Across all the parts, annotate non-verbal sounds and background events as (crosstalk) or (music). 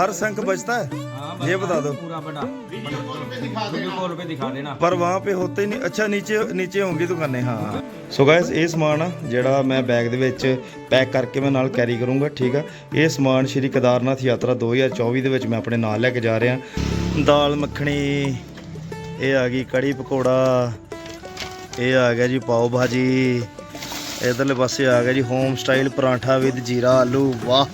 हर संख बचता है हाँ ये बता दो पूरा बड़ा वीडियो कॉल पे दिखा देना ਪਰ ਵਹਾਂ पे होते ही नहीं ਅੱਛਾ ਨੀਚੇ ਨੀਚੇ ਹੋਣਗੀ ਦੁਕਾਨੇ ਹਾਂ ਸੋ ਗਾਇਸ ਇਹ ਸਮਾਨ ਆ ਜਿਹੜਾ ਮੈਂ ਬੈਗ ਦੇ ਵਿੱਚ ਪੈਕ ਕਰਕੇ ਮੈਂ ਨਾਲ ਕੈਰੀ ਕਰੂੰਗਾ ਠੀਕ ਆ ਇਹ ਸਮਾਨ ਸ਼੍ਰੀ ਕੇਦਾਰਨਾਥ ਯਾਤਰਾ 2024 ਦੇ ਵਿੱਚ ਮੈਂ ਆਪਣੇ ਨਾਲ ਲੈ ਕੇ ਜਾ ਰਿਹਾ ਦਾਲ ਮੱਖਣੀ ਇਹ ਆ ਗਈ ਕੜੀ ਪਕੌੜਾ ਇਹ ਆ ਗਿਆ ਜੀ ਪਾਓ ਭਾਜੀ ਇਧਰਲੇ ਪਾਸੇ ਆ ਗਿਆ ਜੀ ਹੋਮ ਸਟਾਈਲ ਪਰਾਂਠਾ ਵਿਦ ਜੀਰਾ ਆਲੂ ਵਾਹ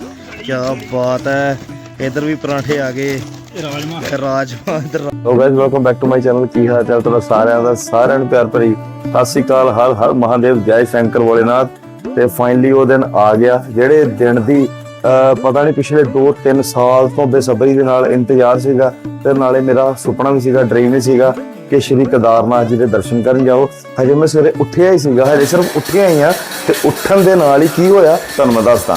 ਕੀ ਬਾਤ ਹੈ ਇਧਰ ਵੀ ਪਰਾਂਠੇ ਆ ਗਏ। ਰਾਜਮਾ ਰਾਜਮਾ ਇਧਰ so guys welcome back to my channel ਕੀ ਹਾਲ ਚਾਲ ਤੁਹਾਡਾ ਸਾਰਿਆਂ ਦਾ? ਸਾਰਿਆਂ ਨੂੰ ਪਿਆਰ ਭਰੀ ਸਤਿ ਸ੍ਰੀ ਹਰ ਹਰ ਮਹਾਦੇਵ ਜੈ ਸ਼ੰਕਰ ਭੋਲੇਨਾਥ। ਤੇ ਫਾਈਨਲੀ ਉਹ ਦਿਨ ਆ ਗਿਆ। ਜਿਹੜੇ ਦਿਨ ਦੀ ਪਤਾ ਨਹੀਂ ਪਿਛਲੇ 2-3 ਸਾਲ ਤੋਂ ਬੇਸਬਰੀ ਦੇ ਨਾਲ ਇੰਤਜ਼ਾਰ ਸੀਗਾ ਤੇ ਨਾਲੇ ਮੇਰਾ ਸੁਪਨਾ ਵੀ ਸੀਗਾ ਡ੍ਰੀਮ ਵੀ ਸੀਗਾ ਕਿ ਸ਼੍ਰੀ ਕੇਦਾਰਨਾਥ ਜੀ ਦੇ ਦਰਸ਼ਨ ਕਰਨ ਜਾਓ। ਹਜੇ ਮੈਂ ਸਵੇਰੇ ਉੱਠਿਆ ਹੀ ਸੀਗਾ। ਹਜੇ ਸਿਰਫ ਉੱਠਿਆ ਹੀ ਆ। ਤੇ ਉੱਠਣ ਦੇ ਨਾਲ ਹੀ ਕੀ ਹੋਇਆ ਤੁਹਾਨੂੰ ਮੈਂ ਦੱਸਦਾ।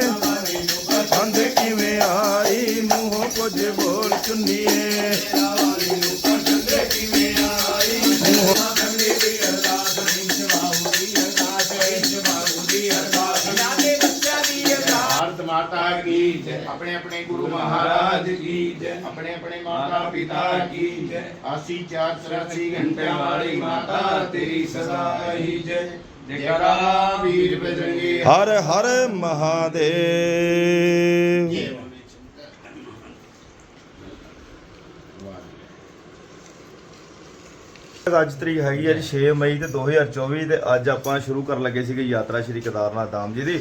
ਆਪਣੇ ਆਪਣੇ ਮਾਤਾ ਪਿਤਾ ਕੀ ਜੈ। ਆਸੀ ਚਾਰ 84 ਘੰਟੇ ਵਾਲੀ ਮਾਤਾ ਤੇਰੀ ਸਦਾ ਹੀ ਜੈ। ਜੈਕਾਰਾ ਵੀਰ ਬਜਰੰਗੀ ਹਰ ਹਰ ਮਹਾਦੇਵ ਅੱਜ ਤਰੀਕ ਹੈਗੀ ਹੈ ਜੀ 6 ਮਈ ਤੇ 2024 ਤੇ ਅੱਜ ਆਪਾਂ ਸ਼ੁਰੂ ਕਰਨ ਲੱਗੇ ਸੀਗੇ ਯਾਤਰਾ ਸ਼੍ਰੀ ਕੇਦਾਰਨਾਥ ਧਾਮ ਜੀ ਦੀ।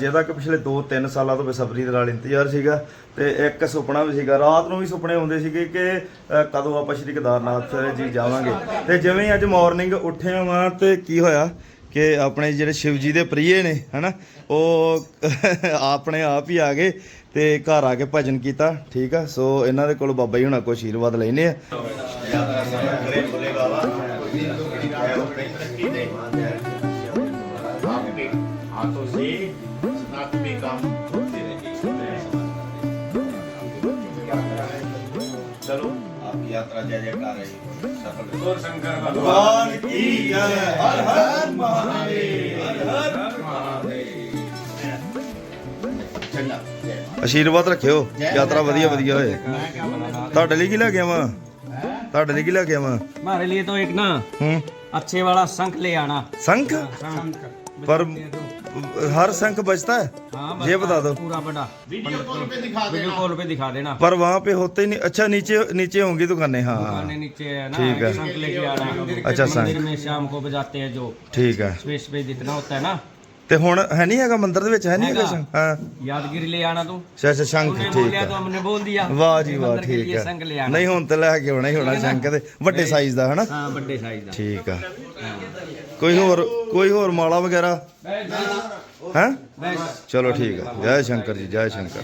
ਜਿਹਦਾ ਕਿ ਪਿਛਲੇ 2-3 ਸਾਲਾਂ ਤੋਂ ਬੇਸਬਰੀ ਦੇ ਨਾਲ ਇੰਤਜ਼ਾਰ ਸੀਗਾ ਤੇ ਇੱਕ ਸੁਪਨਾ ਵੀ ਸੀਗਾ। ਰਾਤ ਨੂੰ ਵੀ ਸੁਪਨੇ ਹੁੰਦੇ ਸੀਗੇ ਕਿ ਕਦੋਂ ਆਪਾਂ ਸ਼੍ਰੀ ਕੇਦਾਰਨਾਥ ਜੀ ਜਾਵਾਂਗੇ। ਤੇ ਜਿਵੇਂ ਹੀ ਅੱਜ ਮਾਰਨਿੰਗ ਉੱਠਿਆ ਵਾਂ ਤੇ ਕੀ ਹੋਇਆ ਕਿ ਆਪਣੇ ਜਿਹੜੇ ਸ਼ਿਵ ਜੀ ਦੇ ਪ੍ਰਿਯ ਨੇ, ਹਨਾ, ਉਹ (laughs) ਆਪਣੇ ਆਪ ਹੀ ਆ ਗਏ ਤੇ ਘਰ ਆ ਕੇ ਭਜਨ ਕੀਤਾ, ਠੀਕ ਆ? ਸੋ ਇਹਨਾਂ ਦੇ ਕੋਲ ਬਾਬਾ ਜੀ ਹੁਣਾਂ ਕੋਲ ਆਸ਼ੀਰਵਾਦ ਲੈਨੇ ਆ। आपके हाथों से स्नात में काम होते रहे ਚਲੋ आपकी यात्रा जय जयकार रही सफल और शंकर ਭਗਵਾਨ ਕੀ ਜੈ ਹਰ ਹਰ ਮਹਾਦੇਵ ਹਰ ਹਰ चंगा ਆਸ਼ੀਰਵਾਦ ਰੱਖਿਓ ਯਾਤਰਾ ਵਧੀਆ ਵਧੀਆ ਹੋਏ ਤੁਹਾਡੇ ਲਈ ਕੀ ਲੈ ਕੇ ਆਵਾਂ ਤੁਹਾਡੇ ਲਈ ਕੀ ਲੈ ਕੇ ਆਵਾਂ हमारे लिए तो एक ना ਹੂੰ अच्छे वाला शंख ले आना ਸੰਖ शंख पर हर संख बचता है हाँ ये बता दो पूरा बड़ा वीडियो कॉल पे दिखा वीडियो कॉल पे दिखा देना पर वहाँ पे होते ही नहीं अच्छा नीचे नीचे होंगी दुकानें हाँ दुकानें नीचे है ना ठीक है। शंख लेके आना अच्छा, शंख। मंदिर में शाम को बजाते हैं जो ठीक है स्पेस पे जितना होता है ना ਤੇ ਹੁਣ ਹੈ ਨਹੀਂ ਹੈਗਾ ਮੰਦਿਰ ਦੇ ਵਿੱਚ? ਹੈ ਨਹੀਂ ਹੈਗਾ। ਹਾਂ। ਯਾਦਗਿਰੀ ਲੈ ਆਣਾ ਤੂੰ। ਅੱਛਾ ਸ਼ੰਖ ਠੀਕ ਬੋਲਿਆ ਹੈ। ਤਾਂ ਹਮਨੇ ਬੋਲ ਦਿਆ ਵਾਹ ਜੀ ਵਾਹ ਠੀਕ ਲਿਏ ਹੈ। ਨਹੀਂ ਹੁਣ ਤੇ ਲੈ ਕੇ ਆਉਣਾ ਹੀ ਹੋਣਾ ਸ਼ੰਖ ਦੇ ਵੱਡੇ ਸਾਈਜ਼ ਦਾ ਹਨਾ? ਹਾਂ ਵੱਡੇ ਸਾਈਜ਼ ਦਾ। ਠੀਕ ਆ। ਕੋਈ ਹੋਰ ਕੋਈ ਹੋਰ ਮਾਲਾ ਵਗੈਰਾ? ਹੈ? ਚਲੋ ਠੀਕ ਆ। ਜੈ ਸ਼ੰਕਰ ਜੀ ਜੈ ਸ਼ੰਕਰ।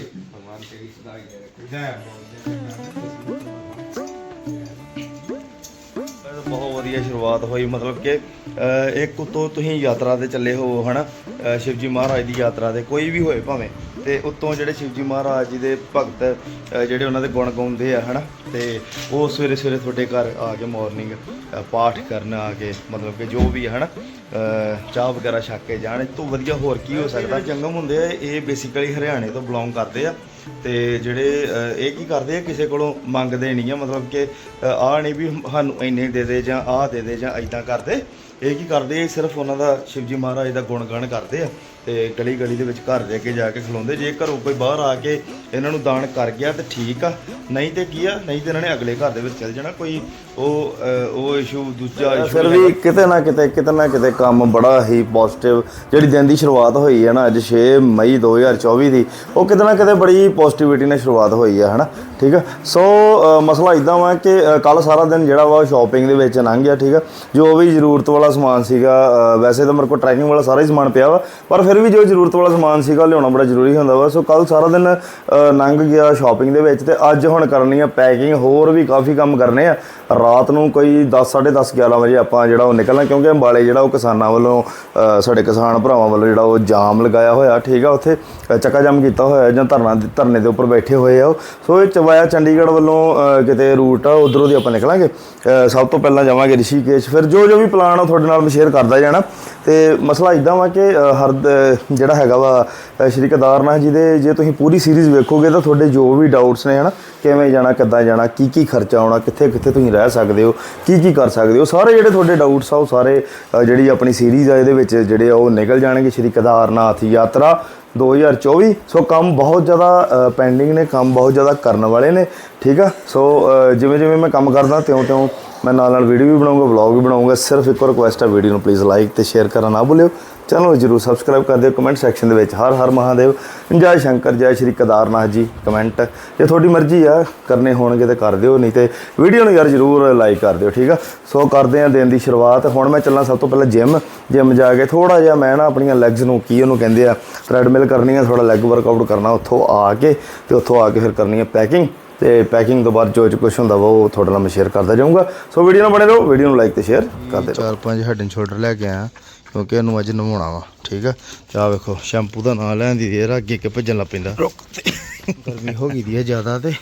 ਬਹੁਤ ਵਧੀਆ ਸ਼ੁਰੂਆਤ ਹੋਈ ਮਤਲਬ ਕਿ ਇੱਕ ਉਤੋਂ ਤੁਸੀਂ ਯਾਤਰਾ ਤੇ ਚੱਲੇ ਹੋ ਹਨਾ? ਅਹ, ਸ਼ਿਵਜੀ ਮਹਾਰਾਜ ਦੀ ਯਾਤਰਾ ਤੇ ਕੋਈ ਵੀ ਹੋਏ ਭਾਵੇਂ ਤੇ ਉਤੋਂ ਜਿਹੜੇ ਸ਼ਿਵਜੀ ਮਹਾਰਾਜ ਜੀ ਦੇ ਭਗਤ ਜਿਹੜੇ ਉਹਨਾਂ ਦੇ ਗੁਣ ਗਾਉਂਦੇ ਆ ਹਨਾ? ਤੇ ਉਹ ਸਵੇਰੇ ਸਵੇਰੇ ਤੁਹਾਡੇ ਘਰ ਆ ਕੇ ਮਾਰਨਿੰਗ ਪਾਠ ਕਰਨ ਆ ਕੇ ਮਤਲਬ ਕਿ ਜੋ ਵੀ ਹੈ ਹਨਾ ਚਾਹ ਵਗੈਰਾ ਛੱਕ ਕੇ ਜਾਣ ਇਹ ਤੋਂ ਵਧੀਆ ਹੋਰ ਕੀ ਹੋ ਸਕਦਾ? ਜੰਗਮ ਹੁੰਦੇ ਆ ਇਹ ਬੇਸਿਕਲੀ ਹਰਿਆਣੇ ਤੋਂ ਬਿਲੋਂਗ ਕਰਦੇ ਆ। ਤੇ ਜਿਹੜੇ ਇਹ ਕੀ ਕਰਦੇ ਆ, ਕਿਸੇ ਕੋਲੋਂ ਮੰਗਦੇ ਨਹੀਂ ਆ, ਮਤਲਬ ਕਿ ਆ ਨਹੀਂ ਵੀ ਸਾਨੂੰ ਇੰਨੇ ਦੇ ਦੇ ਜਾਂ ਆਹ ਦੇ ਦੇ ਜਾਂ ਐਦਾਂ ਕਰਦੇ। ਇਹ ਕੀ ਕਰਦੇ ਆ ਸਿਰਫ ਉਹਨਾਂ ਦਾ ਸ਼ਿਵਜੀ ਮਹਾਰਾਜ ਦਾ ਗੁਣ ਗਾਣ ਕਰਦੇ ਆ। ਤੇ ਗਲੀ ਗਲੀ ਦੇ ਵਿੱਚ ਘਰ ਦੇ ਕੇ ਜਾ ਕੇ ਖਲੋਂਦੇ। ਜੇ ਘਰੋਂ ਕੋਈ ਬਾਹਰ ਆ ਕੇ ਇਹਨਾਂ ਨੂੰ ਦਾਨ ਕਰ ਗਿਆ ਤੇ ਠੀਕ ਆ। ਨਹੀਂ ਤੇ ਕੀ ਆ? ਨਹੀਂ ਤੇ ਇਹਨਾਂ ਨੇ ਅਗਲੇ ਘਰ ਦੇ ਵਿੱਚ ਚਲ ਜਾਣਾ। ਕੋਈ ਉਹ ਉਹ ਇਸ਼ੂ ਦੂਜਾ ਇਸ਼ੂ ਫਿਰ ਵੀ ਕਿਤੇ ਨਾ ਕਿਤੇ ਕਿਤੇ ਨਾ ਕਿਤੇ ਕੰਮ ਬੜਾ ਹੀ ਪੋਜ਼ਿਟਿਵ ਜਿਹੜੀ ਦਿਨ ਦੀ ਸ਼ੁਰੂਆਤ ਹੋਈ ਹੈ ਨਾ ਅੱਜ 6 ਮਈ 2024 ਦੀ ਉਹ ਕਿਤੇ ਨਾ ਕਿਤੇ ਬੜੀ ਪੋਜ਼ਿਟਿਵਿਟੀ ਨਾਲ ਸ਼ੁਰੂਆਤ ਹੋਈ ਹੈ ਹਨਾ? ਠੀਕ ਆ? ਸੋ ਮਸਲਾ ਇਦਾਂ ਵਾ ਕਿ ਕੱਲ ਸਾਰਾ ਦਿਨ ਜਿਹੜਾ ਵਾ ਸ਼ਾਪਿੰਗ ਦੇ ਵਿੱਚ ਲੰਘ ਗਿਆ ਠੀਕ ਆ? ਜੋ ਵੀ ਜ਼ਰੂਰਤ ਵਾਲਾ ਸਮਾਨ ਸੀਗਾ ਵੈਸੇ ਤਾਂ ਮੇਰੇ ਕੋਲ ਟਰੈਕਿੰਗ ਵਾਲਾ ਸਾਰਾ ਹੀ ਸਮਾਨ ਪਿਆ ਵਾ ਪਰ ਫਿਰ ਫਿਰ ਵੀ ਜੋ ਜ਼ਰੂਰਤ ਵਾਲਾ ਸਮਾਨ ਸੀਗਾ ਲਿਆਉਣਾ ਬੜਾ ਜ਼ਰੂਰੀ ਹੁੰਦਾ ਵਾ। ਸੋ ਕੱਲ ਸਾਰਾ ਦਿਨ ਲੰਘ ਗਿਆ ਸ਼ਾਪਿੰਗ ਦੇ ਵਿੱਚ ਤੇ ਅੱਜ ਹੁਣ ਕਰਨੀ ਆ ਪੈਕਿੰਗ ਹੋਰ ਵੀ ਕਾਫੀ ਕੰਮ ਕਰਨੇ ਆ। ਰਾਤ ਨੂੰ ਕੋਈ 10 10:30 11 ਵਜੇ ਆਪਾਂ ਜਿਹੜਾ ਉਹ ਨਿਕਲਣਾ ਕਿਉਂਕਿ ਅੰਬਾਲੇ ਜਿਹੜਾ ਉਹ ਕਿਸਾਨਾਂ ਵੱਲੋਂ ਸਾਡੇ ਕਿਸਾਨ ਭਰਾਵਾਂ ਵੱਲੋਂ ਜਿਹੜਾ ਉਹ ਜਾਮ ਲਗਾਇਆ ਹੋਇਆ ਠੀਕ ਆ ਉੱਥੇ ਚੱਕਾ ਜਾਮ ਕੀਤਾ ਹੋਇਆ ਜਾਂ ਧਰਨਾ ਧਰਨੇ ਦੇ ਉੱਪਰ ਬੈਠੇ ਹੋਏ ਆ ਉਹ। ਸੋ ਇਹ ਚਵਾਇਆ ਚੰਡੀਗੜ੍ਹ ਵੱਲੋਂ ਕਿਤੇ ਰੂਟ ਆ ਉਧਰੋਂ ਦੀ ਆਪਾਂ ਨਿਕਲਾਂਗੇ। ਸਭ ਤੋਂ ਪਹਿਲਾਂ ਜਾਵਾਂਗੇ ਰਿਸ਼ੀਕੇਸ਼ ਫਿਰ ਜੋ ਜੋ ਵੀ ਪਲਾਨ ਆ ਤੁਹਾਡੇ ਨਾਲ ਮੈਂ ਸ਼ੇਅਰ ਕਰਦਾ ਜਾਣਾ। ਤੇ ਮਸਲਾ ਇਦਾਂ ਵਾ ਕਿ ਅ, ਹਰ ਜਿਹੜਾ ਹੈਗਾ ਵਾ ਸ਼੍ਰੀ ਕੇਦਾਰਨਾਥ ਜੀ ਦੇ, ਜੇ ਤੁਸੀਂ ਪੂਰੀ ਸੀਰੀਜ਼ ਵੇਖੋਗੇ ਤਾਂ ਤੁਹਾਡੇ ਜੋ ਵੀ ਡਾਊਟਸ ਨੇ ਹਨਾ, ਕਿਵੇਂ ਜਾਣਾ, ਕਿੱਦਾਂ ਜਾਣਾ ਕੀ ਕੀ ਖਰਚਾ ਆਉਣਾ ਕਿੱਥੇ ਕਿੱਥੇ ਤੁਸੀਂ ਰਹਿ ਸਕਦੇ ਹੋ ਕੀ ਕੀ ਕਰ ਸਕਦੇ ਹੋ ਸਾਰੇ ਜਿਹੜੇ ਤੁਹਾਡੇ ਡਾਊਟਸ ਆ, ਉਹ ਸਾਰੇ ਜਿਹੜੀ ਆਪਣੀ ਸੀਰੀਜ਼ ਆ, ਇਹਦੇ ਵਿੱਚ ਜਿਹੜੇ ਆ, ਉਹ ਨਿਕਲ ਜਾਣਗੇ ਸ਼੍ਰੀ ਕੇਦਾਰਨਾਥ ਯਾਤਰਾ 2024 ਸੋ ਕੰਮ ਬਹੁਤ ਜ਼ਿਆਦਾ ਪੈਂਡਿੰਗ ਨੇ, ਕੰਮ ਬਹੁਤ ਜ਼ਿਆਦਾ ਕਰਨ ਵਾਲੇ ਨੇ, ਠੀਕ ਆ? ਸੋ ਜਿਵੇਂ ਜਿਵੇਂ ਮੈਂ ਕੰਮ ਕਰਦਾ ਤਿਉਂ ਤਿਉਂ ਮੈਂ ਨਾਲ ਨਾਲ ਵੀਡੀਓ ਵੀ ਬਣਾਉਂਗਾ ਵਲੌਗ ਵੀ ਬਣਾਉਂਗਾ, ਸਿਰਫ ਇੱਕ ਰਿਕੁਐਸਟ ਆ ਵੀਡੀਓ ਨੂੰ ਪਲੀਜ਼ ਲਾਈਕ ਤੇ ਸ਼ੇਅਰ ਕਰਨਾ ਨਾ ਭੁੱਲਿਓ। ਚੈਨਲ ਨੂੰ ਜਰੂਰ ਸਬਸਕ੍ਰਾਈਬ ਕਰ ਦਿਓ। ਕਮੈਂਟ ਸੈਕਸ਼ਨ ਦੇ ਵਿੱਚ ਹਰ ਹਰ ਮਹਾਦੇਵ। ਜੈ ਸ਼ੰਕਰ, ਜੈ ਸ਼੍ਰੀ ਕੇਦਾਰਨਾਥ ਜੀ ਕਮੈਂਟ ਜੇ ਤੁਹਾਡੀ ਮਰਜ਼ੀ ਆ, ਕਰਨੇ ਹੋਣਗੇ ਤੇ ਕਰ ਦਿਓ, ਨਹੀਂ ਤੇ ਵੀਡੀਓ ਨੂੰ ਯਾਰ ਜਰੂਰ ਲਾਈਕ ਕਰ ਦਿਓ, ਠੀਕ ਆ? ਸੋ ਕਰਦੇ ਆ ਦਿਨ ਦੀ ਸ਼ੁਰੂਆਤ। ਹੁਣ ਮੈਂ ਚੱਲਾਂ ਸਭ ਤੋਂ ਪਹਿਲਾਂ ਜਿਮ ਜਿਮ ਜਾ ਕੇ ਥੋੜਾ ਜਿਹਾ ਮੈਂ ਨਾ ਆਪਣੀਆਂ ਲੈਗਸ ਨੂੰ ਕੀ ਉਹਨੂੰ ਕਹਿੰਦੇ ਆ ਟ੍ਰੈਡਮਿਲ ਕਰਨੀ ਆ ਥੋੜਾ ਲੈਗ ਵਰਕਆਊਟ ਕਰਨਾ, ਉੱਥੋਂ ਆ ਕੇ ਤੇ ਉੱਥੋਂ ਆ ਕੇ ਫਿਰ ਕਰਨੀ ਆ ਪੈਕਿੰਗ ਤੇ ਪੈਕਿੰਗ ਤੋਂ ਬਾਅਦ ਜੋ ਕੁਝ ਹੁੰਦਾ ਵਾ, ਉਹ ਤੁਹਾਡੇ ਨਾਲ ਮੈਂ ਸ਼ੇਅਰ ਕਰਦਾ ਜਾਊਂਗਾ। ਸੋ ਵੀਡੀਓ ਨੂੰ ਬਣੇ ਰਹੋ ਵੀਡੀਓ ਨੂੰ ਲਾਈਕ ਤੇ ਸ਼ੇਅਰ ਕਰ ਦਿਓ। ਚਾਰ ਪੰਜ ਹੈਡ ਐਂਡ ਸ਼ੋਲਡਰ ਲੈ ਕੇ ਆਇਆ। ਕਿਉਂਕਿ ਇਹਨੂੰ ਅੱਜ ਨਵਾਉਣਾ ਵਾ ਠੀਕ ਆ? ਤੇ ਆ ਵੇਖੋ ਸ਼ੈਂਪੂ ਦਾ ਨਾਂ ਲੈਣ ਦੀ ਦੇਰ ਅੱਗੇ ਅੱਗੇ ਭੱਜਣ ਲੱਗ ਪੈਂਦਾ। ਗਰਮੀ ਹੋ ਗਈ ਦੀ ਹੈ ਜ਼ਿਆਦਾ ਤੇ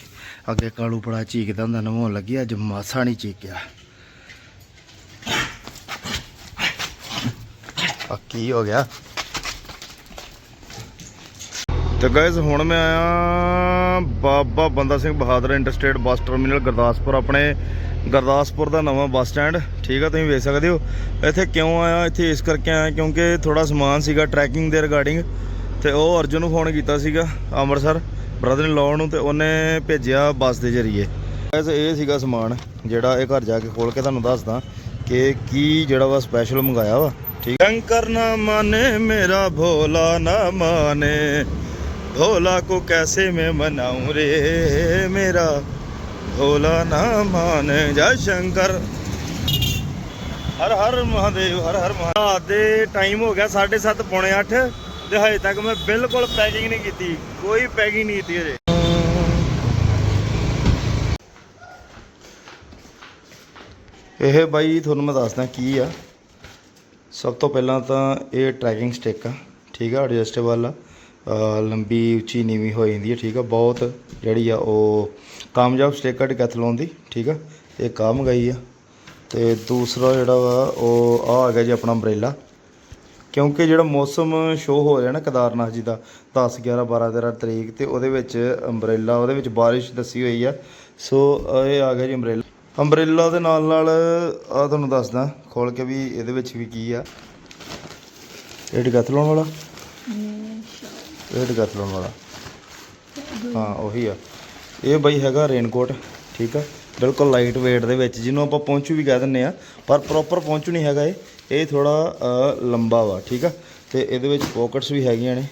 ਅੱਗੇ ਕਾਲੂ ਬੜਾ ਚੀਕਦਾ ਹੁੰਦਾ ਨਵਾਉਣ ਲੱਗੀ ਅੱਜ ਮਾਸਾ ਨਹੀਂ ਚੀਕਿਆ। ਆ ਕੀ ਹੋ ਗਿਆ? ਤੇ ਗਾਇਜ਼ ਹੁਣ ਮੈਂ ਆਇਆ Baba Banda Singh Bahadur interstate bus terminal Gurdaspur ਆਪਣੇ ਗੁਰਦਾਸਪੁਰ ਦਾ ਨਵਾਂ ਬੱਸ ਸਟੈਂਡ ਠੀਕ ਆ ਤੁਸੀਂ ਵੇਖ ਸਕਦੇ ਹੋ ਇੱਥੇ ਕਿਉਂ ਆਇਆ ਇੱਥੇ ਇਸ ਕਰਕੇ ਆਇਆ ਕਿਉਂਕਿ ਥੋੜਾ ਸਮਾਨ ਸੀਗਾ ਟਰੈਕਿੰਗ ਦੇ ਰਿਗਾਰਡਿੰਗ ਤੇ ਉਹ ਅਰਜੁਨ ਨੂੰ ਫੋਨ ਕੀਤਾ ਸੀਗਾ ਅੰਮ੍ਰਿਤਸਰ ਬ੍ਰਦਰ ਨੇ ਲਾਉਣ ਨੂੰ ਤੇ ਉਹਨੇ ਭੇਜਿਆ ਬੱਸ ਦੇ ਜ਼ਰੀਏ ਗਾਇਜ਼ ਇਹ ਸੀਗਾ ਸਮਾਨ ਜਿਹੜਾ ਇਹ ਘਰ ਜਾ ਕੇ ਖੋਲ ਕੇ ਤੁਹਾਨੂੰ ਦੱਸਦਾ ਕਿ ਕੀ ਜਿਹੜਾ ਵਾ ਸਪੈਸ਼ਲ ਮੰਗਾਇਆ ਵਾ ਠੀਕ ਸ਼ੰਕਰ ਨਾ ਮਾਨੇ ਮੇਰਾ ਭੋਲਾ ਨਾ ਮਾਨੇ भोला को कैसे मैं मनाऊं रे मेरा भोला ना माने जय शंकर ਹਰ ਹਰ ਮਹਾਦੇਵ ਹਰ ਹਰ ਮਹਾਦੇਵ ਦੇ ਟਾਈਮ ਹੋ ਗਿਆ 7:30 ਪੌਣੇ 8 ਤੇ ਹਜੇ ਤੱਕ ਮੈਂ ਬਿਲਕੁਲ ਪੈਕਿੰਗ ਨਹੀਂ ਕੀਤੀ ਕੋਈ ਪੈਕਿੰਗ ਨਹੀਂ ਕੀਤੀ ਹਜੇ ਇਹ ਬਾਈ ਤੁਹਾਨੂੰ ਮੈਂ ਦੱਸਦਾ ਕੀ ਆ ਸਭ ਤੋਂ ਪਹਿਲਾਂ ਤਾਂ ਇਹ ਟਰੈਕਿੰਗ ਸਟਿਕ ਆ ਠੀਕ ਆ ਐਡਜਸਟੇਬਲ ਆ ਅ, ਲੰਬੀ ਉੱਚੀ ਨੀਵੀਂ ਹੋ ਜਾਂਦੀ ਹੈ ਠੀਕ ਆ ਬਹੁਤ ਜਿਹੜੀ ਆ ਉਹ ਕਾਮਯਾਬ ਸਟਿਕ ਆ ਡਿਕੈਥਲੋਨ ਦੀ ਠੀਕ ਆ? ਇਹ ਕਾ ਮੰਗਾਈ ਆ। ਤੇ ਦੂਸਰਾ ਜਿਹੜਾ ਵਾ ਉਹ ਆ ਆ ਗਿਆ ਜੀ ਆਪਣਾ ਅੰਬ੍ਰੇਲਾ ਕਿਉਂਕਿ ਜਿਹੜਾ ਮੌਸਮ ਸ਼ੋ ਹੋ ਰਿਹਾ ਨਾ ਕੇਦਾਰਨਾਥ ਜੀ ਦਾ 10 11 12 13 ਤਰੀਕ ਤੇ ਉਹਦੇ ਵਿੱਚ ਅੰਬ੍ਰੇਲਾ ਉਹਦੇ ਵਿੱਚ ਬਾਰਿਸ਼ ਦੱਸੀ ਹੋਈ ਆ। ਸੋ ਇਹ ਆ ਗਿਆ ਜੀ ਅੰਬ੍ਰੇਲਾ ਅੰਬ੍ਰੇਲਾ ਦੇ ਨਾਲ ਨਾਲ ਆ ਤੁਹਾਨੂੰ ਦੱਸਦਾ ਖੋਲ ਕੇ ਵੀ ਇਹਦੇ ਵਿੱਚ ਵੀ ਕੀ ਆ। ਇਹ ਡਿਕੈਥਲੋਨ ਵਾਲਾ? ਇਹ ਡਿਕੈਥਲੋਨ ਵਾਲਾ। ਹਾਂ ਉਹੀ ਆ। ਇਹ ਬਈ ਹੈਗਾ ਰੇਨਕੋਟ ਠੀਕ ਆ? ਬਿਲਕੁਲ ਲਾਈਟ weight ਦੇ ਵਿੱਚ, ਜਿਹਨੂੰ ਆਪਾਂ ਪਹੁੰਚੂ ਵੀ ਕਹਿ ਦਿੰਨੇ ਆ, ਪਰ ਪ੍ਰੋਪਰ ਪਹੁੰਚੂ ਨਹੀਂ ਹੈਗਾ ਇਹ। ਇਹ ਥੋੜਾ ਲੰਬਾ ਵਾ, ਠੀਕ ਆ? ਤੇ ਇਹਦੇ ਵਿੱਚ ਪਾਕਟਸ ਵੀ ਹੈਗੀਆਂ ਨੇ,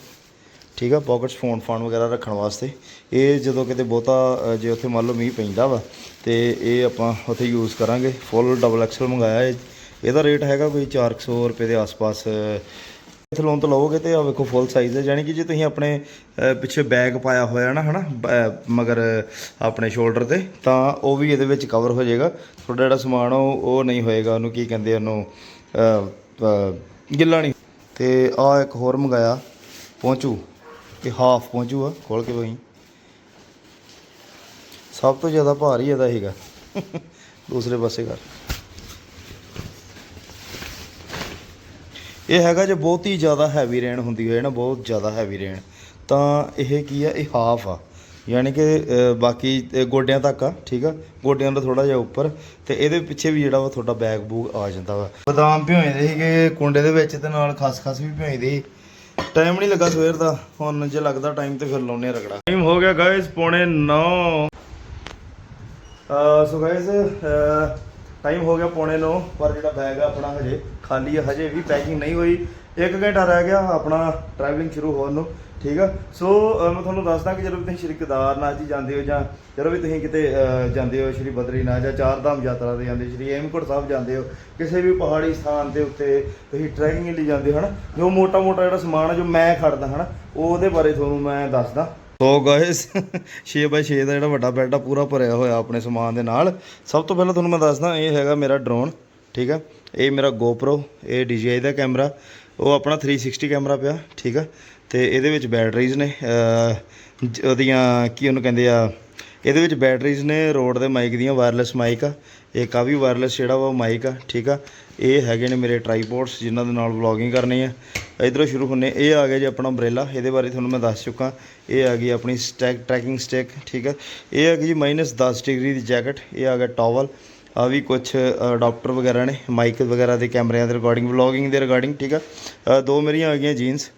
ਠੀਕ ਆ? ਪਾਕਟਸ ਫੋਨ ਫਾਨ ਵਗੈਰਾ ਰੱਖਣ ਵਾਸਤੇ। ਇਹ ਜਦੋਂ ਕਿਤੇ ਬਹੁਤਾ ਜੇ ਉੱਥੇ ਮੰਨ ਲਓ ਮੀਂਹ ਪੈਂਦਾ ਵਾ, ਤੇ ਇਹ ਆਪਾਂ ਉੱਥੇ ਯੂਜ਼ ਕਰਾਂਗੇ। ਫੁੱਲ ਡਬਲ ਐਕਸਲ ਮੰਗਾਇਆ ਇਹ। ਇਹਦਾ ਰੇਟ ਹੈਗਾ ਕੋਈ 400 ਰੁਪਏ ਦੇ ਆਸ-ਪਾਸ ਇੱਥੇ ਲੋਨ ਤੋਂ ਲਓਗੇ ਤੇ ਆ ਵੇਖੋ ਫੁੱਲ ਸਾਈਜ਼ ਹੈ। ਯਾਨੀ ਕਿ ਜੇ ਤੁਸੀਂ ਆਪਣੇ ਪਿੱਛੇ ਬੈਗ ਪਾਇਆ ਹੋਇਆ ਨਾ, ਹਨਾ, ਬ- ਮਗਰ ਆਪਣੇ ਸ਼ੋਲਡਰ ਤੇ, ਤਾਂ ਉਹ ਵੀ ਇਹਦੇ ਵਿੱਚ ਕਵਰ ਹੋ ਜਾਏਗਾ। ਤੁਹਾਡਾ ਜਿਹੜਾ ਸਮਾਨ ਉਹ ਉਹ ਨਹੀਂ ਹੋਏਗਾ। ਉਹਨੂੰ ਕੀ ਕਹਿੰਦੇ ਉਹਨੂੰ ਗਿੱਲਾ ਨਹੀਂ। ਤੇ ਆ ਇੱਕ ਹੋਰ ਮੰਗਾਇਆ, ਪਹੁੰਚੂ। ਇਹ ਹਾਫ ਪਹੁੰਚੂ ਆ, ਖੋਲ ਕੇ ਬਈ। ਸਭ ਤੋਂ ਜ਼ਿਆਦਾ ਭਾਰ ਹੀ ਇਹਦਾ ਹੈਗਾ। (laughs) ਦੂਸਰੇ ਪਾਸੇ ਕਰ। ਇਹ ਹੈਗਾ ਜੇ ਬਹੁਤ ਹੀ ਜ਼ਿਆਦਾ ਹੈਵੀ ਰੇਨ ਹੁੰਦੀ ਹੋਏ ਨਾ, ਬਹੁਤ ਜ਼ਿਆਦਾ ਹੈਵੀ ਰੇਨ ਤਾਂ ਇਹ ਕੀ ਆ, ਇਹ ਹਾਫ ਆ। ਯਾਨੀ ਕਿ ਬਾਕੀ ਗੋਡਿਆਂ ਤੱਕ ਆ, ਠੀਕ ਆ? ਗੋਡਿਆਂ ਦਾ ਥੋੜਾ ਜਿਹਾ ਉੱਪਰ, ਤੇ ਇਹਦੇ ਪਿੱਛੇ ਵੀ ਜਿਹੜਾ ਵਾ ਤੁਹਾਡਾ ਬੈਗ ਬੂਗ ਆ ਜਾਂਦਾ ਵਾ। ਬਦਾਮ ਭਿਉਂਦੇ ਸੀਗੇ ਕੁੰਡੇ ਦੇ ਵਿੱਚ ਤੇ ਨਾਲ ਖਸਖਸ ਵੀ ਭਿਓਂਦੀ ਟਾਈਮ ਨਹੀਂ ਲੱਗਾ ਸਵੇਰ ਦਾ, ਹੁਣ ਜੇ ਲੱਗਦਾ ਟਾਈਮ ਤੇ ਫਿਰ ਲਾਉਨੇ ਆ ਰਗੜਾ। ਟਾਈਮ ਹੋ ਗਿਆ ਗਾਇਸ ਪੌਣੇ 9 ਸੋ ਗਾਇਸ ਟਾਈਮ ਹੋ ਗਿਆ ਪੌਣੇ 9 ਪਰ ਜਿਹੜਾ ਬੈਗ ਆ ਆਪਣਾ ਹਜੇ ਖਾਲੀ ਆ, ਹਜੇ ਵੀ ਪੈਕਿੰਗ ਨਹੀਂ ਹੋਈ। ਇੱਕ ਘੰਟਾ ਰਹਿ ਗਿਆ, ਆਪਣਾ ਟਰੈਵਲਿੰਗ ਸ਼ੁਰੂ ਹੋਣ ਨੂੰ, ਠੀਕ ਆ? ਸੋ ਮੈਂ ਤੁਹਾਨੂੰ ਦੱਸਦਾ ਕਿ ਜਦੋਂ ਵੀ ਤੁਸੀਂ ਸ਼੍ਰੀ ਕੇਦਾਰਨਾਥ ਜੀ ਜਾਂਦੇ ਹੋ ਜਾਂ ਜਦੋਂ ਵੀ ਤੁਸੀਂ ਕਿਤੇ ਜਾਂਦੇ ਹੋ ਸ਼੍ਰੀ ਬਦਰੀਨਾਥ ਜਾਂ ਚਾਰ ਧਾਮ ਯਾਤਰਾ ਤੇ ਜਾਂਦੇ ਹੋ, ਸ਼੍ਰੀ ਹੇਮਕੁੰਟ ਸਾਹਿਬ ਜਾਂਦੇ ਹੋ, ਕਿਸੇ ਵੀ ਪਹਾੜੀ ਸਥਾਨ ਦੇ ਉੱਤੇ ਤੁਸੀਂ ਟਰੈਕਿੰਗ ਲਈ ਜਾਂਦੇ ਹੋ, ਹਨਾ? ਜੋ ਮੋਟਾ ਮੋਟਾ ਜਿਹੜਾ ਸਮਾਨ ਆ, ਜੋ ਮੈਂ ਖੜਦਾ ਹਨਾ? ਉਹਦੇ ਬਾਰੇ ਤੁਹਾਨੂੰ ਮੈਂ ਦੱਸਦਾ। ਸੋ ਗਾਇਸ 6x6 ਦਾ ਜਿਹੜਾ ਵੱਡਾ ਬੈੱਡ ਆ, ਪੂਰਾ ਭਰਿਆ ਹੋਇਆ ਆਪਣੇ ਸਮਾਨ ਦੇ ਨਾਲ। ਸਭ ਤੋਂ ਪਹਿਲਾਂ ਤੁਹਾਨੂੰ ਮੈਂ ਦੱਸਦਾ, ਇਹ ਹੈਗਾ ਮੇਰਾ ਡਰੋਨ ਠੀਕ ਆ? ਇਹ ਮੇਰਾ GoPro, ਇਹ DJI ਦਾ ਕੈਮਰਾ ਉਹ ਆਪਣਾ 360 ਕੈਮਰਾ ਪਿਆ, ਠੀਕ ਆ? ਤੇ ਇਹਦੇ ਵਿੱਚ ਬੈਟਰੀਜ਼ ਨੇ ਉਹਦੀਆਂ ਕੀ ਉਹਨੂੰ ਕਹਿੰਦੇ ਆ, ਇਹਦੇ ਵਿੱਚ ਬੈਟਰੀਜ਼ ਨੇ ਰੋਡ ਦੇ ਮਾਈਕ ਦੀਆਂ ਵਾਇਰਲੈਸ ਮਾਈਕ ਆ। ਇੱਕ ਆ ਵੀ ਵਾਇਰਲੈਸ ਜਿਹੜਾ ਵਾ ਮਾਈਕ ਆ, ਠੀਕ ਆ? ਇਹ ਹੈਗੇ ਨੇ ਮੇਰੇ ਟ੍ਰਾਈਪੋਡਸ ਜਿਨ੍ਹਾਂ ਦੇ ਨਾਲ ਵਲੌਗਿੰਗ ਕਰਨੀ ਹੈ ਇਧਰੋਂ ਸ਼ੁਰੂ ਹੁੰਨੇ, ਇਹ ਆ ਗਿਆ ਜੀ ਆਪਣਾ ਅੰਬ੍ਰੇਲਾ ਇਹਦੇ ਬਾਰੇ ਤੁਹਾਨੂੰ ਮੈਂ ਦੱਸ ਚੁੱਕਾ। ਇਹ ਆ ਗਈ ਆਪਣੀ ਸਟੈਕ ਟਰੈਕਿੰਗ ਸਟੈਕ ਠੀਕ ਆ। ਇਹ ਆ ਗਈ ਜੀ -10 ਡਿਗਰੀ ਦੀ ਜੈਕਟ ਇਹ ਆ ਗਿਆ ਟਾਵਲ ਆ ਵੀ ਕੁਝ ਅਡਾਪਟਰ ਵਗੈਰਾ ਨੇ ਮਾਈਕ ਵਗੈਰਾ ਦੇ ਕੈਮਰਿਆਂ ਦੇ ਰਿਗਾਰਡਿੰਗ ਵਲੌਗਿੰਗ ਦੇ ਰਿਗਾਰਡਿੰਗ ਠੀਕ ਆ। ਦੋ ਮੇਰੀਆਂ ਆ ਗਈਆਂ ਜੀਨਸ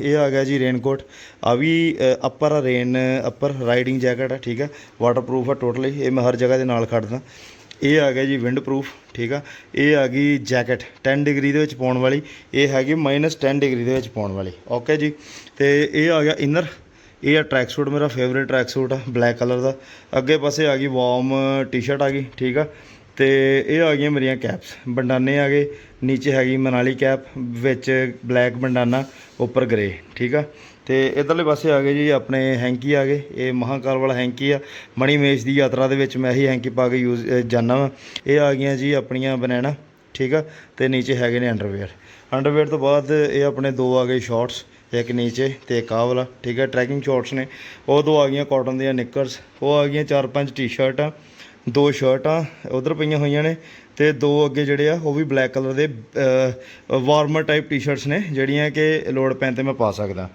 ਇਹ ਆ ਗਿਆ ਜੀ ਰੇਨਕੋਟ ਆ ਵੀ upper rain upper riding jacket ਆ, ਠੀਕ ਆ। ਵਾਟਰਪ੍ਰੂਫ ਆ ਟੋਟਲੀ ਇਹ ਮੈਂ ਹਰ ਜਗ੍ਹਾ ਦੇ ਨਾਲ ਖੜਦਾ ਇਹ ਆ ਗਿਆ ਜੀ ਵਿੰਡ ਪ੍ਰੂਫ ਠੀਕ ਆ? ਇਹ ਆ ਗਈ ਜੈਕਟ 10 ਡਿਗਰੀ ਦੇ ਵਿੱਚ ਪਾਉਣ ਵਾਲੀ। ਇਹ ਹੈਗੀ -10 ਡਿਗਰੀ ਦੇ ਵਿੱਚ ਪਾਉਣ ਵਾਲੀ। ਓਕੇ ਜੀ? ਤੇ ਇਹ ਆ ਗਿਆ ਇਨਰ ਇਹ ਆ ਟਰੈਕ ਸੂਟ ਮੇਰਾ ਫੇਵਰੇਟ ਟਰੈਕ ਸੂਟ ਆ ਬਲੈਕ ਕਲਰ ਦਾ। ਅੱਗੇ ਪਾਸੇ ਆ ਗਈ ਵਾਰਮ ਟੀ-ਸ਼ਰਟ ਆ ਗਈ, ਠੀਕ ਆ? ਤੇ ਇਹ ਆ ਗਈਆਂ ਮੇਰੀਆਂ ਕੈਪਸ ਬੰਡਾਨੇ ਆ ਗਏ। ਨੀਚੇ ਹੈਗੀ ਮਨਾਲੀ ਕੈਪ ਵਿੱਚ ਬਲੈਕ ਬੰਡਾਨਾ, ਉੱਪਰ ਗ੍ਰੇ ਠੀਕ ਆ? ਤੇ ਇਧਰਲੇ ਪਾਸੇ ਆ ਗਏ ਜੀ, ਆਪਣੇ ਹੈਂਕੀ ਆ ਗਏ। ਇਹ ਮਹਾਕਾਲ ਵਾਲਾ ਹੈਂਕੀ ਆ। ਮਣੀ ਮੇਸ਼ ਦੀ ਯਾਤਰਾ ਦੇ ਵਿੱਚ ਮੈਂ ਹੀ ਹੈਂਕੀ ਪਾ ਕੇ ਯੂਜ਼ ਜਾਣਾ ਵਾ। ਇਹ ਆ ਗਈਆਂ ਜੀ ਆਪਣੀਆਂ ਬਨਾਨਾ ਠੀਕ ਆ? ਤੇ ਨੀਚੇ ਹੈਗੇ ਨੇ ਅੰਡਰਵੇਅਰ। ਅੰਡਰਵੇਅਰ ਤੋਂ ਬਾਅਦ ਇਹ ਆਪਣੇ ਦੋ ਆ ਗਏ ਸ਼ਾਰਟਸ ਇੱਕ ਨੀਚੇ ਤੇ ਇੱਕ ਆਹ ਵਾਲਾ, ਠੀਕ ਆ? ਟਰੈਕਿੰਗ ਸ਼ਾਰਟਸ ਨੇ। ਉਹ ਦੋ ਆ ਗਈਆਂ ਕਾਟਨ ਦੀਆਂ ਨਿੱਕਰਸ। ਉਹ ਆ ਗਈਆਂ ਚਾਰ ਪੰਜ ਟੀ-ਸ਼ਰਟਾਂ, ਦੋ ਸ਼ਰਟਾਂ ਉਧਰ ਪਈਆਂ ਹੋਈਆਂ ਨੇ ਤੇ ਦੋ ਅੱਗੇ ਜਿਹੜੇ ਆ, ਉਹ ਵੀ ਬਲੈਕ ਕਲਰ ਦੇ ਵਾਰਮਰ ਟਾਈਪ ਟੀ-ਸ਼ਰਟਸ ਨੇ, ਜਿਹੜੀਆਂ ਕਿ ਲੋੜ ਪੈਣ ਤੇ ਮੈਂ ਪਾ ਸਕਦਾ।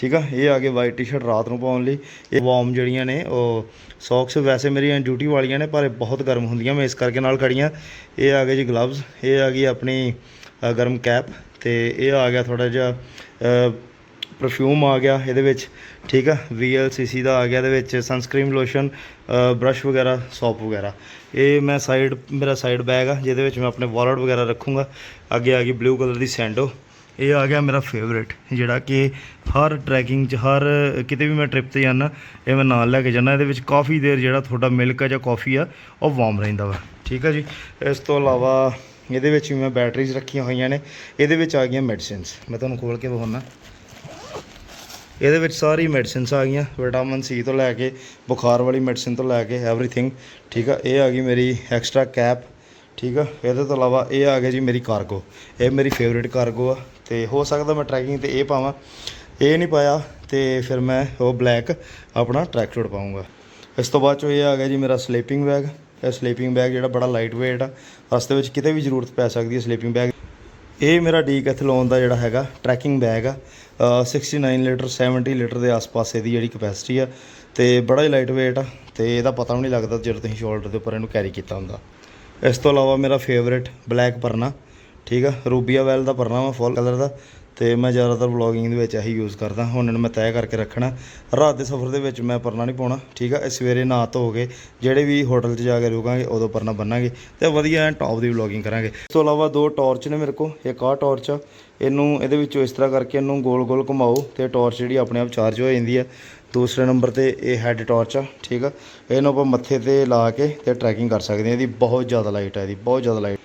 ਠੀਕ ਆ? ਇਹ ਆ ਗਏ ਵਾਈਟ ਟੀ-ਸ਼ਰਟ ਰਾਤ ਨੂੰ ਪਾਉਣ ਲਈ। ਇਹ ਵਾਰਮ ਜਿਹੜੀਆਂ ਨੇ, ਉਹ ਸੌਕਸ ਵੈਸੇ ਮੇਰੀਆਂ ਡਿਊਟੀ ਵਾਲੀਆਂ ਨੇ, ਪਰ ਇਹ ਬਹੁਤ ਗਰਮ ਹੁੰਦੀਆਂ, ਮੈਂ ਇਸ ਕਰਕੇ ਨਾਲ ਖੜੀਆਂ। ਇਹ ਆ ਗਏ ਜੀ ਗਲਵਜ਼ ਇਹ ਆ ਗਈ ਆਪਣੀ ਗਰਮ ਕੈਪ ਤੇ ਇਹ ਆ ਗਿਆ ਥੋੜਾ ਜਿਹਾ ਪਰਫਿਊਮ ਆ ਗਿਆ ਇਹਦੇ ਵਿੱਚ, ਠੀਕ ਆ? VLCC ਦਾ ਆ ਗਿਆ ਇਹਦੇ ਵਿੱਚ ਸਨਸਕ੍ਰੀਨ ਲੋਸ਼ਨ ਬ੍ਰਸ਼ ਵਗੈਰਾ ਸੌਪ ਵਗੈਰਾ। ਇਹ ਮੈਂ ਸਾਈਡ ਮੇਰਾ ਸਾਈਡ ਬੈਗ ਆ, ਜਿਹਦੇ ਵਿੱਚ ਮੈਂ ਆਪਣੇ ਵਾਲਟ ਵਗੈਰਾ ਰੱਖੂੰਗਾ। ਅੱਗੇ ਆ ਗਈ ਬਲੂ ਕਲਰ ਦੀ ਸੈਂਡੋ ਇਹ ਆ ਗਿਆ ਮੇਰਾ ਫੇਵਰੇਟ ਜਿਹੜਾ ਕਿ ਹਰ ਟਰੈਕਿੰਗ 'ਚ, ਹਰ ਕਿਤੇ ਵੀ ਮੈਂ ਟ੍ਰਿਪ ਤੇ ਜਾਂਦਾ, ਇਹ ਮੈਂ ਨਾਲ ਲੈ ਕੇ ਜਾਂਦਾ, ਇਹਦੇ ਵਿੱਚ ਕਾਫੀ ਦੇਰ ਜਿਹੜਾ ਤੁਹਾਡਾ ਮਿਲਕ ਆ ਜਾਂ ਕਾਫੀ ਆ, ਉਹ ਵਾਰਮ ਰਹਿੰਦਾ ਵਾ। ਠੀਕ ਆ ਜੀ? ਇਸ ਤੋਂ ਇਲਾਵਾ ਇਹਦੇ ਵਿੱਚ ਵੀ ਮੈਂ ਬੈਟਰੀਜ਼ ਰੱਖੀਆਂ ਹੋਈਆਂ ਨੇ, ਇਹਦੇ ਵਿੱਚ ਆ ਗਈਆਂ ਮੈਡੀਸਿਨਸ ਮੈਂ ਤੁਹਾਨੂੰ ਖੋਲ ਕੇ ਵਿਖਾਉਣਾ ਇਹਦੇ ਵਿੱਚ ਸਾਰੀ ਮੈਡੀਸਿਨਸ ਆ ਗਈਆਂ ਵਿਟਾਮਿਨ ਸੀ ਤੋਂ ਲੈ ਕੇ, ਬੁਖਾਰ ਵਾਲੀ ਮੈਡੀਸਿਨ ਤੋਂ ਲੈ ਕੇ ਐਵਰੀਥਿੰਗ ਠੀਕ ਆ? ਇਹ ਆ ਗਈ ਮੇਰੀ ਐਕਸਟਰਾ ਕੈਪ ਠੀਕ ਆ? ਇਹਦੇ ਤੋਂ ਇਲਾਵਾ ਇਹ ਆ ਗਿਆ ਜੀ ਮੇਰੀ ਕਾਰਗੋ ਇਹ ਮੇਰੀ ਫੇਵਰੇਟ ਕਾਰਗੋ ਆ। ਤੇ ਹੋ ਸਕਦਾ ਮੈਂ ਟਰੈਕਿੰਗ ਤੇ ਇਹ ਪਾਵਾਂ। ਇਹ ਨਹੀਂ ਪਾਇਆ ਤੇ ਫਿਰ ਮੈਂ ਉਹ ਬਲੈਕ ਆਪਣਾ ਟਰੈਕ ਸੂਟ ਪਾਉਂਗਾ ਇਸ ਤੋਂ ਬਾਅਦ ਚੋ ਇਹ ਆ ਗਿਆ ਜੀ ਮੇਰਾ ਸਲੀਪਿੰਗ ਬੈਗ ਇਹ ਸਲੀਪਿੰਗ ਬੈਗ ਜਿਹੜਾ ਬੜਾ ਲਾਈਟ weight ਆ। ਰਸਤੇ ਵਿੱਚ ਕਿਤੇ ਵੀ ਜ਼ਰੂਰਤ ਪੈ ਸਕਦੀ ਹੈ ਸਲੀਪਿੰਗ ਬੈਗ ਇਹ ਮੇਰਾ ਡੀਕੈਥਲੋਨ ਦਾ ਜਿਹੜਾ ਹੈਗਾ ਟਰੈਕਿੰਗ ਬੈਗ ਆ। ਅ, 69 ਲੀਟਰ 70 ਲੀਟਰ ਦੇ ਆਸ-ਪਾਸ ਇਹਦੀ ਜਿਹੜੀ ਕਪੈਸਿਟੀ ਆ। ਤੇ ਬੜਾ ਹੀ ਲਾਈਟ weight ਆ। ਤੇ ਇਹਦਾ ਪਤਾ ਵੀ ਨਹੀਂ ਲੱਗਦਾ ਜਦੋਂ ਤੁਸੀਂ ਸ਼ੋਲਡਰ ਦੇ ਉੱਪਰ ਇਹਨੂੰ ਕੈਰੀ ਕੀਤਾ ਹੁੰਦਾ। ਇਸ ਤੋਂ ਇਲਾਵਾ ਮੇਰਾ ਫੇਵਰੇਟ ਬਲੈਕ ਪਰਨਾ, ਠੀਕ ਆ? ਰੂਬੀਆ ਵੈਲ ਦਾ ਪਰਨਾ ਵਾ ਫੁੱਲ ਕਲਰ ਦਾ। ਤੇ ਮੈਂ ਜ਼ਿਆਦਾਤਰ ਵਲੌਗਿੰਗ ਦੇ ਵਿੱਚ ਇਹੀ ਯੂਜ਼ ਕਰਦਾ, ਹੁਣ ਇਹਨੂੰ ਮੈਂ ਤੈਅ ਕਰਕੇ ਰੱਖਣਾ। ਰਾਤ ਦੇ ਸਫ਼ਰ ਦੇ ਵਿੱਚ ਮੈਂ ਪਰਨਾ ਨਹੀਂ ਪਾਉਣਾ, ਠੀਕ ਆ? ਇਹ ਸਵੇਰੇ ਨਾ ਧੋ ਕੇ ਜਿਹੜੇ ਵੀ ਹੋਟਲ 'ਚ ਜਾ ਕੇ ਰੁਕਾਂਗੇ, ਉਦੋਂ ਪਰਨਾ ਬੰਨਾਂਗੇ ਤੇ ਵਧੀਆ ਐਨ ਟੌਪ ਦੀ ਵਲੌਗਿੰਗ ਕਰਾਂਗੇ। ਇਸ ਤੋਂ ਇਲਾਵਾ ਦੋ ਟਾਰਚ ਨੇ ਮੇਰੇ ਕੋਲ, ਇੱਕ ਆਹ ਟਾਰਚ ਆ। ਇਹਨੂੰ, ਇਹਦੇ ਵਿੱਚੋਂ ਇਸ ਤਰ੍ਹਾਂ ਕਰਕੇ ਇਹਨੂੰ ਗੋਲ-ਗੋਲ ਘੁਮਾਓ ਤੇ ਟਾਰਚ ਜਿਹੜੀ ਆਪਣੇ ਆਪ ਚਾਰਜ ਹੋ ਜਾਂਦੀ ਆ। ਦੂਸਰੇ ਨੰਬਰ ਤੇ ਇਹ ਹੈੱਡ ਟਾਰਚ ਆ, ਠੀਕ ਆ। ਇਹਨੂੰ ਆਪਾਂ ਮੱਥੇ ਤੇ ਲਾ ਕੇ ਤੇ ਟਰੈਕਿੰਗ ਕਰ ਸਕਦੇ ਹਾਂ। ਇਹਦੀ ਬਹੁਤ ਜ਼ਿਆਦਾ ਲਾਈਟ ਆ, ਇਹਦੀ ਬਹੁਤ ਜ਼ਿਆਦਾ ਲਾਈਟ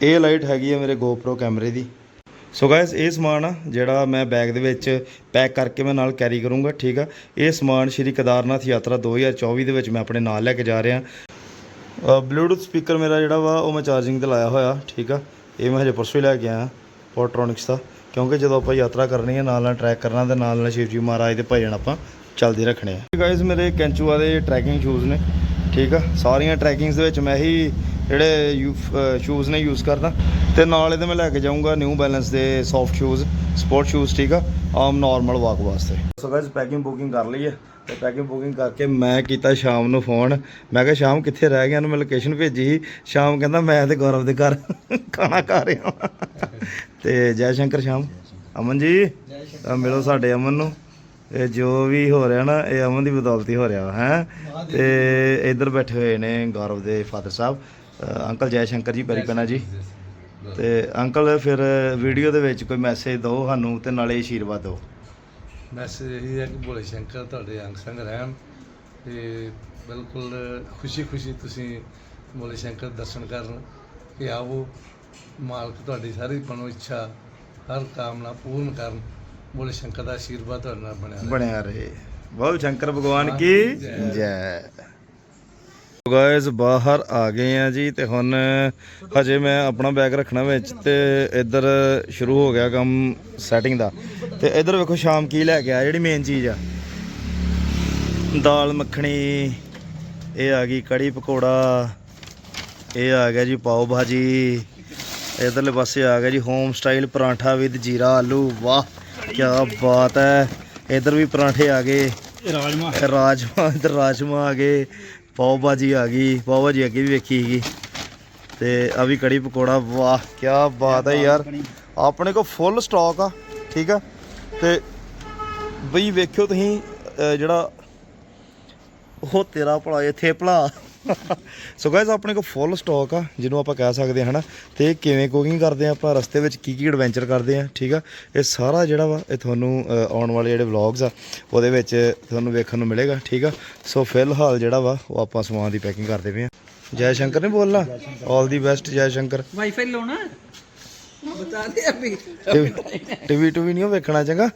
ਇਹ ਲਾਈਟ ਹੈਗੀ ਆ ਮੇਰੇ GoPro ਕੈਮਰੇ ਦੀ। ਸੋ ਗਾਇਸ ਇਹ ਸਮਾਨ ਆ, ਜਿਹੜਾ ਮੈਂ ਬੈਗ ਦੇ ਵਿੱਚ ਪੈਕ ਕਰਕੇ ਮੈਂ ਨਾਲ ਕੈਰੀ ਕਰੂੰਗਾ, ਠੀਕ ਆ। ਇਹ ਸਮਾਨ ਸ਼੍ਰੀ ਕੇਦਾਰਨਾਥ ਯਾਤਰਾ 2024 ਦੇ ਵਿੱਚ ਮੈਂ ਆਪਣੇ ਨਾਲ ਲੈ ਕੇ ਜਾ ਰਿਹਾ। ਬਲੂਟੁੱਥ ਸਪੀਕਰ ਮੇਰਾ ਜਿਹੜਾ ਵਾ, ਉਹ ਮੈਂ ਚਾਰਜਿੰਗ ਤੇ ਲਾਇਆ ਹੋਇਆ, ਠੀਕ ਆ। ਇਹ ਮੈਂ ਹਜੇ ਪਰਸੋਂ ਹੀ ਲੈ ਕੇ ਆਇਆ ਪੋਟਰੋਨਿਕਸ ਦਾ। ਕਿਉਂਕਿ ਜਦੋਂ ਆਪਾਂ ਯਾਤਰਾ ਕਰਨੀ ਹੈ, ਨਾਲ ਨਾਲ ਟਰੈਕ ਕਰਨਾ ਤੇ ਨਾਲ ਨਾਲ ਸ਼ਿਵਜੀ ਮਹਾਰਾਜ ਦੇ ਭਜਨ ਆਪਾਂ ਚੱਲਦੇ ਰੱਖਣੇ ਆ। ਗਾਇਸ ਮੇਰੇ ਕੈਂਚੂਆ ਦੇ ਟਰੈਕਿੰਗ ਸ਼ੂਜ਼ ਨੇ, ਠੀਕ ਆ? ਸਾਰੀਆਂ ਟਰੈਕਿੰਗਸ ਦੇ ਵਿੱਚ ਮੈਂ ਹੀ ਜਿਹੜੇ ਸ਼ੂਜ਼ ਨੇ ਯੂਜ਼ ਕਰਦਾ। ਤੇ ਨਾਲ ਇਹਦੇ ਮੈਂ ਲੈ ਕੇ ਜਾਊਂਗਾ ਨਿਊ ਬੈਲੈਂਸ ਦੇ ਸੌਫਟ ਸ਼ੂਜ਼ ਸਪੋਰਟ ਸ਼ੂਜ਼ ਠੀਕ ਆ? ਆਮ ਨਾਰਮਲ ਵਾਕ ਵਾਸਤੇ। ਸੋ ਗਾਇਸ ਪੈਕਿੰਗ ਬੁਕਿੰਗ ਕਰ ਲਈ ਹੈ ਤੇ ਪੈਕਿੰਗ ਬੁਕਿੰਗ ਕਰਕੇ ਮੈਂ ਕੀਤਾ ਸ਼ਾਮ ਨੂੰ ਫੋਨ ਮੈਂ ਕਿਹਾ, ਸ਼ਾਮ ਕਿੱਥੇ ਰਹਿ ਗਿਆ? ਉਹਨੂੰ ਮੈਂ ਲੋਕੇਸ਼ਨ ਭੇਜੀ ਸੀ। ਸ਼ਾਮ ਕਹਿੰਦਾ, ਮੈਂ ਤੇ ਗੌਰਵ ਦੇ ਘਰ, ਖਾਣਾ ਖਾ ਰਿਹਾ ਤੇ ਜੈ ਸ਼ੰਕਰ ਸ਼ਾਮ। ਅਮਨ ਜੀ ਤਾਂ ਮਿਲੋ ਸਾਡੇ ਅਮਨ ਨੂੰ। ਇਹ ਜੋ ਵੀ ਹੋ ਰਿਹਾ ਨਾ, ਇਹ ਅਮਨ ਦੀ ਬਦੌਲਤ ਹੀ ਹੋ ਰਿਹਾ ਹੈ। ਤੇ ਇੱਧਰ ਬੈਠੇ ਹੋਏ ਨੇ ਗੌਰਵ ਦੇ ਫਾਦਰ ਸਾਹਿਬ। ਅੰਕਲ ਜੈ ਸ਼ੰਕਰ ਜੀ, ਪੈਰੀ ਪੈਣਾ ਜੀ। ਤੇ ਅੰਕਲ, ਫਿਰ ਵੀਡੀਓ ਦੇ ਵਿੱਚ ਕੋਈ ਮੈਸੇਜ ਦਿਓ ਸਾਨੂੰ ਤੇ ਨਾਲੇ ਆਸ਼ੀਰਵਾਦ ਦਿਓ। ਮੈਸੇਜ ਇਹ ਹੈ ਕਿ ਭੋਲੇ ਸ਼ੰਕਰ ਤੁਹਾਡੇ ਅੰਗ ਸੰਗ ਰਹਿਣ। ਤੇ ਬਿਲਕੁਲ ਖੁਸ਼ੀ ਖੁਸ਼ੀ ਤੁਸੀਂ ਭੋਲੇ ਸ਼ੰਕਰ ਦਰਸ਼ਨ ਕਰਨ। ਕਿ ਆਵੋ। ਮਾਲਕ ਤੁਹਾਡੀ ਸਾਰੀ ਮਨੋ ਇੱਛਾ ਹਰ ਕਾਮਨਾ ਪੂਰਨ ਕਰਨ ਭੋਲੇ ਸ਼ੰਕਰ ਦਾ ਆਸ਼ੀਰਵਾਦ ਤੁਹਾਡੇ ਨਾਲ ਬਣਿਆ ਰਹੇ। ਬਣਿਆ ਰਹੇ। ਬਹੁਤ ਸ਼ੰਕਰ ਭਗਵਾਨ ਕੀ ਜੈ ਗਾਇਸ ਬਾਹਰ ਆ ਗਏ ਆ ਜੀ ਤੇ ਹੁਣ ਹਜੇ ਮੈਂ ਆਪਣਾ ਬੈਗ ਰੱਖਣਾ ਵਿੱਚ ਤੇ ਇੱਧਰ ਸ਼ੁਰੂ ਹੋ ਗਿਆ ਕੰਮ ਸੈਟਿੰਗ ਦਾ। ਤੇ ਇੱਧਰ ਵੇਖੋ ਸ਼ਾਮ ਕੀ ਲੈ ਕੇ ਆਇਆ ਜਿਹੜੀ ਮੇਨ ਚੀਜ਼ ਆ। ਦਾਲ ਮੱਖਣੀ ਇਹ ਆ ਗਈ ਕੜੀ ਪਕੌੜਾ ਇਹ ਆ ਗਿਆ ਜੀ ਪਾਓ ਭਾਜੀ। ਇਧਰਲੇ ਪਾਸੇ ਆ ਗਿਆ ਜੀ ਹੋਮ ਸਟਾਈਲ ਪਰਾਂਠਾ ਵਿਦ ਜੀਰਾ ਆਲੂ। ਵਾਹ ਕੀ ਬਾਤ ਹੈ। ਇਧਰ ਵੀ ਪਰਾਂਠੇ ਆ ਗਏ। ਰਾਜਮਾ। ਰਾਜਮਾ ਇਧਰ ਰਾਜਮਾ ਆ ਗਏ। ਪਾਓ ਭਾਜੀ ਆ ਗਈ। ਪਾਓ ਭਾਜੀ ਅੱਗੇ ਵੀ ਵੇਖੀ ਸੀਗੀ ਤੇ ਆ ਵੀ ਕੜੀ ਪਕੌੜਾ। ਵਾਹ ਕੀ ਬਾਤ ਹੈ ਯਾਰ। ਆਪਣੇ ਕੋਲ ਫੁੱਲ ਸਟਾਕ ਆ ਠੀਕ ਆ। ਤੇ ਬਈ ਵੇਖਿਓ ਤੁਸੀਂ ਜਿਹੜਾ ਉਹ ਤੇਰਾ ਭਲਾ ਇੱਥੇ ਭਲਾ। ਸੋ ਗਾਇਸ ਆਪਣੇ ਕੋਲ ਫੁੱਲ ਸਟਾਕ ਆ ਜਿਹਨੂੰ ਆਪਾਂ ਕਹਿ ਸਕਦੇ ਹਾਂ ਹਨਾ? ਤੇ ਕਿਵੇਂ ਕੁਕਿੰਗ ਕਰਦੇ ਆ ਆਪਾਂ? ਰਸਤੇ ਵਿੱਚ ਕੀ ਕੀ ਐਡਵੈਂਚਰ ਕਰਦੇ ਆ ਠੀਕ ਆ? ਇਹ ਸਾਰਾ ਜਿਹੜਾ ਵਾ ਇਹ ਤੁਹਾਨੂੰ ਆਉਣ ਵਾਲੇ ਜਿਹੜੇ ਵਲੌਗਸ ਆ ਉਹਦੇ ਵਿੱਚ ਤੁਹਾਨੂੰ ਵੇਖਣ ਨੂੰ ਮਿਲੇਗਾ ਠੀਕ ਆ? ਸੋ ਫਿਲਹਾਲ ਜਿਹੜਾ ਵਾ ਉਹ ਆਪਾਂ ਸਮਾਨ ਦੀ ਪੈਕਿੰਗ ਕਰਦੇ ਪਏ ਆ। ਜੈ ਸ਼ੰਕਰ ਨੇ ਬੋਲਣਾ? ਆਲ ਦੀ ਬੈਸਟ ਜੈ ਸ਼ੰਕਰ। ਵਾਈਫਾਈ ਲਾਉਣਾ? ਬਤਾ ਦੇ ਅਭੀ ਟੀਵੀ ਟੀਵੀ ਨਹੀਂ ਉਹ ਵੇਖਣਾ ਚੰਗਾ?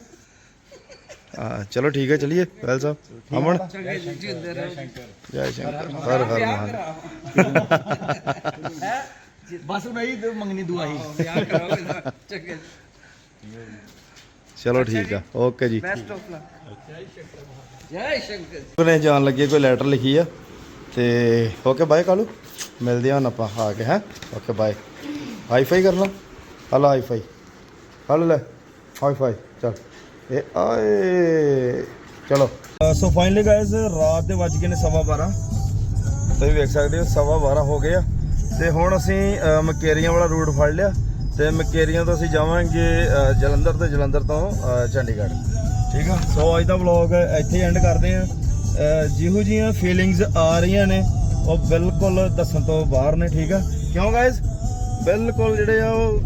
ਹਾਂ ਚਲੋ ਠੀਕ ਹੈ ਚਲਿਏ ਵੈਲ ਸਾਹਿਬ ਅਮਨ? ਜੈ ਸ਼ੰਕਰ ਹਰ ਹਰ ਮਹਾਨ ਬਸ ਨਹੀਂ ਤੇ ਮੰਗਣੀ ਦੁਆ ਹੀ। ਚਲੋ ਠੀਕ ਆ ਓਕੇ ਜੀ। Best of luck Jai Shankar. ਨੇ ਜਾਣ ਲੱਗੇ ਕੋਈ ਲੈਟਰ ਲਿਖੀ ਆ ਤੇ ਓਕੇ ਬਾਏ ਕਾਲੂ। ਮਿਲਦੇ ਹਾਂ ਹੁਣ ਆਪਾਂ ਆ ਕੇ ਹੈ? ਓਕੇ ਬਾਏ ਹਾਈਫਾਈ ਕਰਨਾ? ਹਲੋ ਹਾਈਫਾਈ ਹਲੋ ਲੈ। ਹਾਈਫਾਈ ਚਲ। ਇਹ ਆਏ। ਚਲੋ। ਸੋ ਫਾਈਨਲੀ ਗਾਇਸ ਰਾਤ ਦੇ ਵੱਜ ਗਏ ਨੇ ਸਵਾ 12 ਤੁਸੀਂ ਵੇਖ ਸਕਦੇ ਹੋ ਸਵਾ 12 ਹੋ ਗਏ ਆ। ਤੇ ਹੁਣ ਅਸੀਂ ਮਕੇਰੀਆਂ ਵਾਲਾ ਰੂਟ ਫੜ ਲਿਆ। ਤੇ ਮਕੇਰੀਆਂ ਤੋਂ ਅਸੀਂ ਜਾਵਾਂਗੇ ਜਲੰਧਰ ਤੇ ਜਲੰਧਰ ਤੋਂ ਚੰਡੀਗੜ੍ਹ। ਠੀਕ ਆ? ਸੋ ਅੱਜ ਦਾ ਵਲੌਗ ਇੱਥੇ ਐਂਡ ਕਰਦੇ ਆ। ਜਿਹੋ ਜੀਆਂ ਫੀਲਿੰਗਸ ਆ ਰਹੀਆਂ ਨੇ ਉਹ ਬਿਲਕੁਲ ਦੱਸਣ ਤੋਂ ਬਾਹਰ ਨੇ ਠੀਕ ਆ? ਕਿਉਂ ਗਾਇਸ ਬਿਲਕੁਲ ਜਿਹੜੇ ਆ ਉਹ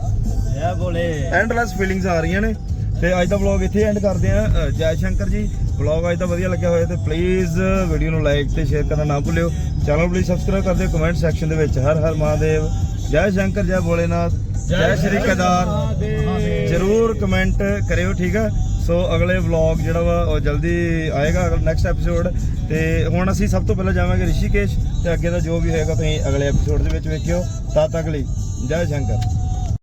ਇਹ ਬੋਲੇ। ਐਂਡਲੈਸ ਫੀਲਿੰਗਸ ਆ ਰਹੀਆਂ ਨੇ। ਤੇ ਅੱਜ ਦਾ ਵਲੌਗ ਇੱਥੇ ਐਂਡ ਕਰਦੇ ਆ ਜੈ ਸ਼ੰਕਰ ਜੀ ਵਲੌਗ ਅੱਜ ਦਾ ਵਧੀਆ ਲੱਗਿਆ ਹੋਇਆ ਤੇ ਪਲੀਜ਼ ਵੀਡੀਓ ਨੂੰ ਲਾਈਕ ਤੇ ਸ਼ੇਅਰ ਕਰਨਾ ਨਾ ਭੁੱਲਿਓ। ਚੈਨਲ ਪਲੀਜ਼ ਸਬਸਕ੍ਰਾਈਬ ਕਰ ਦਿਓ ਕਮੈਂਟ ਸੈਕਸ਼ਨ ਦੇ ਵਿੱਚ। ਹਰ ਹਰ ਮਹਾਦੇਵ। ਜੈ ਸ਼ੰਕਰ ਜੈ ਭੋਲੇਨਾਥ। ਜੈ ਸ਼੍ਰੀ ਕੇਦਾਰ। ਜਰੂਰ ਕਮੈਂਟ ਕਰਿਓ ਠੀਕ ਆ? ਸੋ ਅਗਲੇ ਵਲੌਗ ਜਿਹੜਾ ਵਾ ਉਹ ਜਲਦੀ ਆਏਗਾ ਨੈਕਸਟ ਐਪੀਸੋਡ ਤੇ ਹੁਣ ਅਸੀਂ ਸਭ ਤੋਂ ਪਹਿਲਾਂ ਜਾਵਾਂਗੇ ਰਿਸ਼ੀਕੇਸ਼ ਤੇ ਅੱਗੇ ਦਾ ਜੋ ਵੀ ਹੋਏਗਾ ਤੁਸੀਂ ਅਗਲੇ ਐਪੀਸੋਡ ਦੇ ਵਿੱਚ ਵੇਖਿਓ। ਤਦ ਤੱਕ ਲਈ ਜੈ ਸ਼ੰਕਰ।